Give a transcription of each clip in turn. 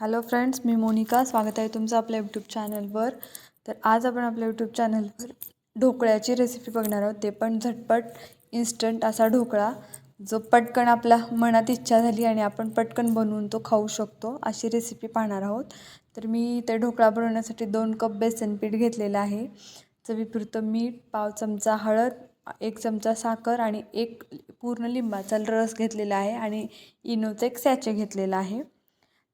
Hello friends मी मोनिका. स्वागत आहे तुमचं आपल्या यूट्यूब चॅनलवर तर आज आपण आपल्या यूट्यूब चॅनलवर ढोकळ्याची रेसिपी बघणार आहोत. ते पण झटपट इन्स्टंट असा ढोकळा जो पटकन आपल्या मनात इच्छा झाली आणि आपण पटकन बनवून तो खाऊ शकतो अशी रेसिपी पाहणार आहोत. तर मी ते ढोकळा बनवण्यासाठी दोन कप बेसन पीठ घेतलेलं आहे. चवीपुरतं मीठ पाव चमचा हळद एक चमचा साखर आणि एक पूर्ण लिंबाचा रस घेतलेला आहे आणि इनोचं एक सॅचे घेतलेला आहे.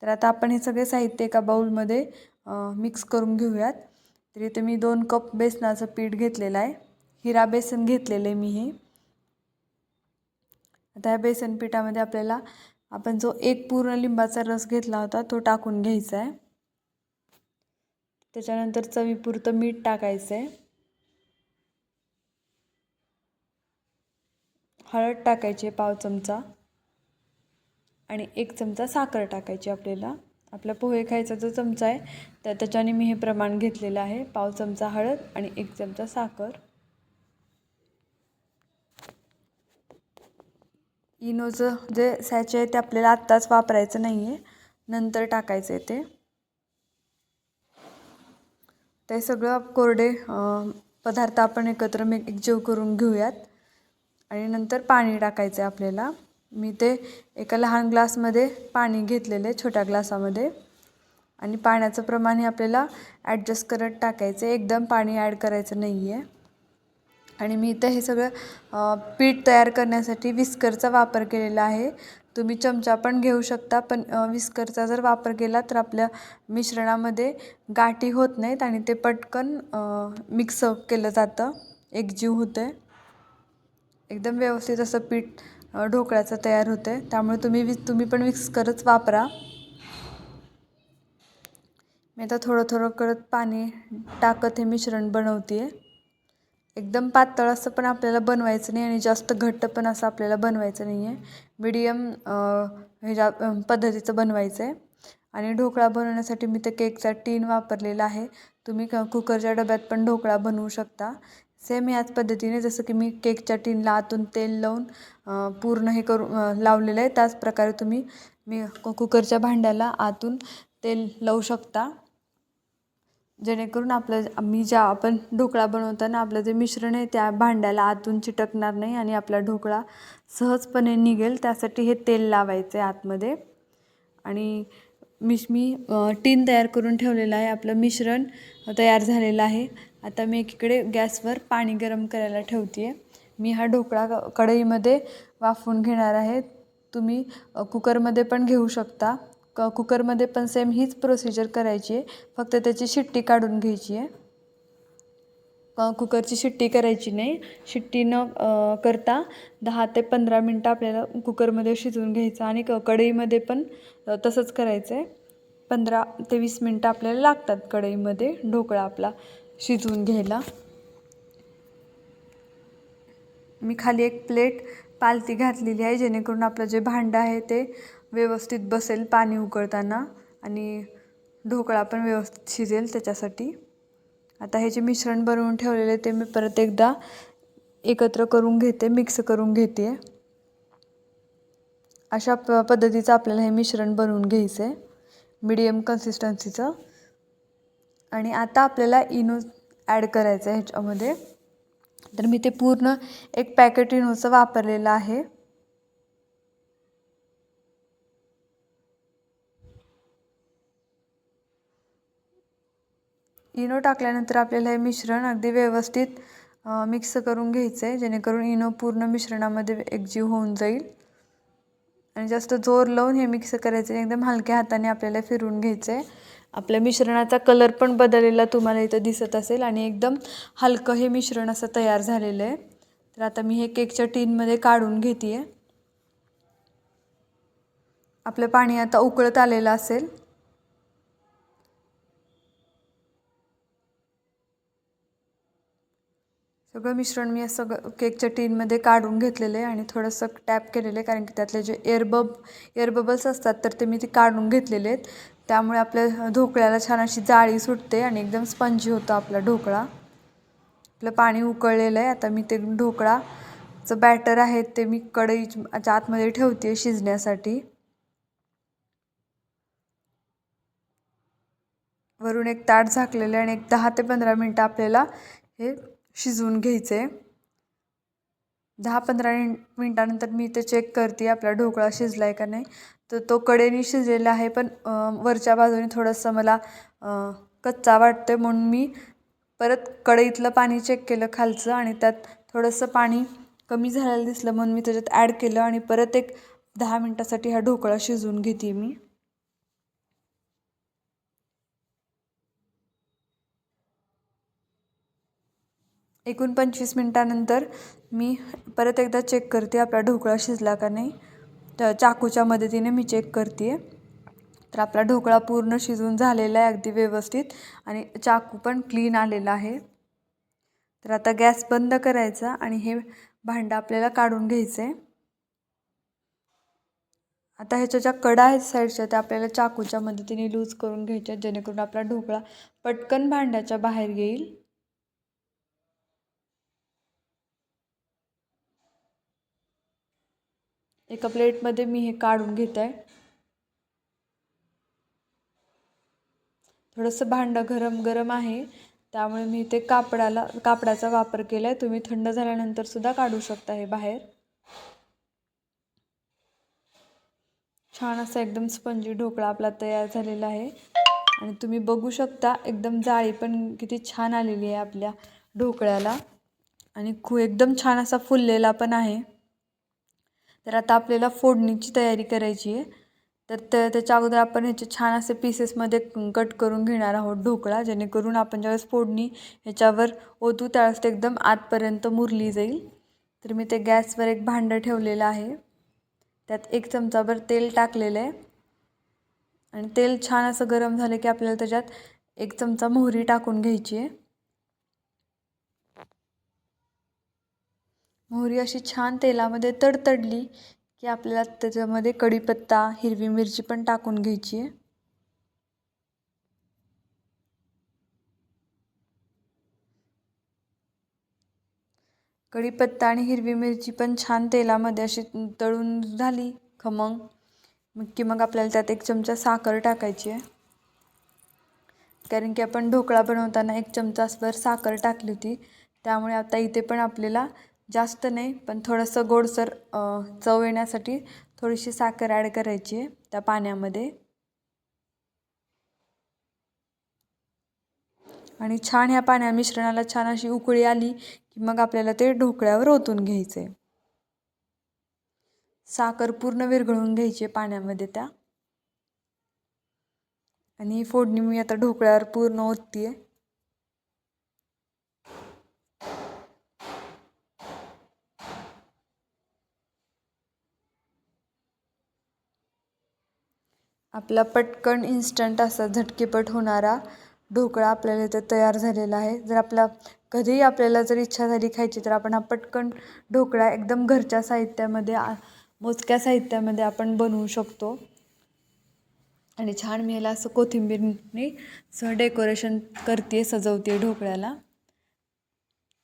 तर आता आपण हे सगळे साहित्य एका बाऊलमध्ये मिक्स करून घेऊयात. तर इथे मी दोन कप बेसनाचं पीठ घेतलेलं आहे. हिरा बेसन घेतलेलं आहे मी हे. आता ह्या बेसन पिठामध्ये आपल्याला आपण जो एक पूर्ण लिंबाचा रस घेतला होता तो टाकून घ्यायचा आहे. त्याच्यानंतर चवीपुरतं मीठ टाकायचं आहे. हळद टाकायची पाव चमचा. आणि एक चमचा साखर टाकायची आपल्याला. आपला पोहे खायचा जो चमचा आहे तर त्याच्याने मी हे प्रमाण घेतलेलं आहे. पाव चमचा हळद आणि एक चमचा साखर. इनोचं जे सॅचे आहे ते आपल्याला आत्ताच वापरायचं नाही आहे नंतर टाकायचं आहे ते. ते सगळं कोरडे पदार्थ आपण एकत्र मी एकजीव करून घेऊयात. आणि नंतर पाणी टाकायचं आहे आपल्याला. मी ते एका लहान ग्लासमध्ये पाणी घेतलेलं आहे छोट्या ग्लासामध्ये. आणि पाण्याचं प्रमाण हे आपल्याला ॲडजस्ट करत टाकायचं आहे. एकदम पाणी ॲड करायचं नाही आहे आणि मी इथं हे सगळं पीठ तयार करण्यासाठी विस्करचा वापर केलेला आहे. तुम्ही चमचा पण घेऊ शकता पण विस्करचा जर वापर केला तर आपल्या मिश्रणामध्ये गाठी होत नाहीत आणि ते पटकन मिक्स केलं जातं. एकजीव होतं एकदम व्यवस्थित असं पीठ ढोकळ्याचं तयार होतं आहे त्यामुळे तुम्ही वि तुम्ही पण विस्करच वापरा. मी आता थोडं थोडं करत पाणी टाकत हे मिश्रण बनवते आहे एकदम पातळ असं पण आपल्याला बनवायचं नाही आणि जास्त घट्ट पण असं आपल्याला बनवायचं नाही आहे मिडियम ह्याच्या पद्धतीचं बनवायचं आहे आणि ढोकळा बनवण्यासाठी मी ते केकचा टीन वापरलेला आहे. तुम्ही क कुकरच्या डब्यात पण ढोकळा बनवू शकता. सेम याच पद्धतीने जसं की मी केकच्या टीनला आतून तेल लावून पूर्ण हे करू लावलेलं आहे. त्याच प्रकारे तुम्ही मी कुकरच्या भांड्याला आतून तेल लावू शकता. जेणेकरून आपलं मी ज्या आपण ढोकळा बनवताना आपलं जे मिश्रण आहे त्या भांड्याला आतून चिटकणार नाही आणि आपला ढोकळा सहजपणे निघेल. त्यासाठी हे तेल लावायचं आहे आतमध्ये. आणि मिश मी टीन तयार करून ठेवलेलं आहे. आपलं मिश्रण तयार झालेलं आहे. आता मी एकीकडे गॅसवर पाणी गरम करायला ठेवते आहे मी हा ढोकळा कढईमध्ये वाफवून घेणार आहे. तुम्ही कुकरमध्ये पण घेऊ शकता. क कुकरमध्ये पण सेम हीच प्रोसिजर करायची आहे फक्त त्याची शिट्टी काढून घ्यायची आहे कुकरची शिट्टी करायची नाही. शिट्टी न करता दहा ते पंधरा मिनटं आपल्याला कुकरमध्ये शिजवून घ्यायचं आणि क कढईमध्ये पण तसंच करायचं आहे पंधरा ते वीस मिनटं आपल्याला लागतात कढईमध्ये ढोकळा आपला. शिजवून घ्यायला. मी खाली एक प्लेट पालती घातलेली आहे जेणेकरून आपलं जे भांडं आहे ते व्यवस्थित बसेल पाणी उकळताना आणि ढोकळा पण व्यवस्थित शिजेल त्याच्यासाठी. आता हे जे मिश्रण बनवून ठेवलेले ते मी परत एकदा एकत्र करून घेते मिक्स करून घेते. अशा प पद्धतीचं आपल्याला हे मिश्रण बनवून घ्यायचं आहे मिडियम कन्सिस्टन्सीचं आणि आता आपल्याला इनो ॲड करायचं आहे ह्याच्यामध्ये. तर मी ते पूर्ण एक पॅकेट इनोचं वापरलेलं आहे. इनो टाकल्यानंतर आपल्याला हे मिश्रण अगदी व्यवस्थित मिक्स करून घ्यायचं आहे जेणेकरून इनो पूर्ण मिश्रणामध्ये एकजीव होऊन जाईल. आणि जास्त जोर लावून हे मिक्स करायचं आहे एकदम हलक्या हाताने आपल्याला फिरून घ्यायचं आहे आपल्या मिश्रणाचा कलर पण बदललेला तुम्हाला इथं दिसत असेल आणि एकदम हलकं हे मिश्रण असं तयार झालेलं आहे. तर आता मी हे केकच्या टीनमध्ये काढून घेते आहे आपलं पाणी आता उकळत आलेलं असेल. सगळं मिश्रण मी असं केकच्या टीनमध्ये काढून घेतलेलं आहे आणि थोडंसं टॅप केलेलं आहे कारण की त्यातले जे एअरबब एअरबबल्स असतात तर ते मी ते काढून घेतलेले आहेत. त्यामुळे आपल्या ढोकळ्याला छान अशी जाळी सुटते आणि एकदम स्पंजी होतं आपला ढोकळा. आपलं पाणी उकळलेलं आहे. आता मी ते ढोकळाचं बॅटर आहे ते मी कढईच्या आतमध्ये ठेवते शिजण्यासाठी. वरून एक ताट झाकलेलं आहे आणि एक दहा ते पंधरा मिनटं आपल्याला हे शिजवून घ्यायचे. दहा पंधरा मिनटानंतर मी ते चेक करते आपला ढोकळा शिजला आहे का नाही. तर तो कडेने शिजलेला आहे पण वरच्या बाजूने थोडंसं मला कच्चा वाटतो आहे म्हणून मी परत कढईतलं पाणी चेक केलं खालचं आणि त्यात थोडंसं पाणी कमी झालेलं दिसलं म्हणून मी त्याच्यात ॲड केलं आणि परत एक दहा मिनटासाठी हा ढोकळा शिजवून घेते मी. एकूण पंचवीस मिनटानंतर मी परत एकदा चेक करते आपला ढोकळा शिजला का नाही. तर चाकूच्या मदतीने मी चेक करते. तर आपला ढोकळा पूर्ण शिजून झालेला आहे अगदी व्यवस्थित आणि चाकू पण क्लीन आलेला आहे. तर आता गॅस बंद करायचा आणि हे भांडं आपल्याला काढून घ्यायचं. आहे आता ह्याच्या ज्या कडा आहेत साईडच्या त्या आपल्याला चाकूच्या मदतीने लूज करून घ्यायच्या जेणेकरून आपला ढोकळा पटकन भांड्याच्या बाहेर येईल. एका प्लेटमध्ये मी हे काढून घेत. आहे थोडंसं भांडं गरम गरम आहे त्यामुळे मी ते कापडाला कापडाचा वापर केला आहे तुम्ही थंड झाल्यानंतर सुद्धा काढू शकता हे बाहेर. छान असा एकदम स्पंजी ढोकळा आपला तयार झालेला आहे. आणि तुम्ही बघू शकता एकदम जाळी पण किती छान आलेली आहे आपल्या ढोकळ्याला. आणि खू एकदम छान असा फुललेला पण आहे. तर आता आपल्याला फोडणीची तयारी करायची आहे. तर त्या त्याच्या अगोदर आपण ह्याचे छान असे पीसेसमध्ये कट करून घेणार आहोत ढोकळा जेणेकरून आपण ज्यावेळेस फोडणी ह्याच्यावर ओतू त्यावेळेस ते एकदम आतपर्यंत मुरली जाईल. तर मी ते गॅसवर एक भांडं ठेवलेलं आहे. त्यात एक चमचाभर तेल टाकलेलं आहे. आणि तेल छान असं गरम झालं की आपल्याला त्याच्यात एक चमचा मोहरी टाकून घ्यायची आहे. मोहरी अशी छान तेलामध्ये तडतडली की आपल्याला त्याच्यामध्ये कढीपत्ता हिरवी मिरची पण टाकून घ्यायची आहे. कढीपत्ता आणि हिरवी मिरची पण छान तेलामध्ये अशी तळून झाली खमंग. मग की मग आपल्याला त्यात एक चमचा साखर टाकायची आहे. कारण की आपण ढोकळा बनवताना एक चमचाभर साखर टाकली होती. त्यामुळे आता इथे पण आपल्याला जास्त नाही पण थोडंसं गोडसर चव येण्यासाठी थोडीशी साखर ॲड करायची आहे त्या पाण्यामध्ये. आणि छान ह्या पाण्या मिश्रणाला छान अशी उकळी आली की मग आपल्याला ते ढोकळ्यावर ओतून घ्यायचं आहे साखर पूर्ण विरघळून घ्यायची पाण्यामध्ये त्या. आणि फोडणी मी आता ढोकळ्यावर पूर्ण ओतते आहे आपला पटकन इन्स्टंट असा झटकेपट होणारा ढोकळा आपल्याला इथे तयार झालेला आहे. जर आपला कधीही आपल्याला जर इच्छा झाली खायची तर आपण हा पटकन ढोकळा एकदम घरच्या साहित्यामध्ये मोजक्या साहित्यामध्ये आपण बनवू शकतो. आणि छान मी याला असं कोथिंबीरने सह डेकोरेशन करते सजवते ढोकळ्याला.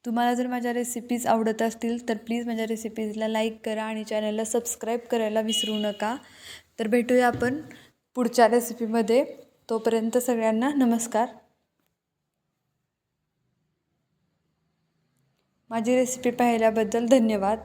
तुम्हाला जर माझ्या रेसिपीज आवडत असतील तर प्लीज माझ्या रेसिपीजला लाईक करा आणि चॅनलला सबस्क्राईब करायला विसरू नका. तर भेटूया आपण पुढच्या रेसिपीमध्ये तोपर्यंत सगळ्यांना नमस्कार. माझी रेसिपी पाहिल्याबद्दल धन्यवाद.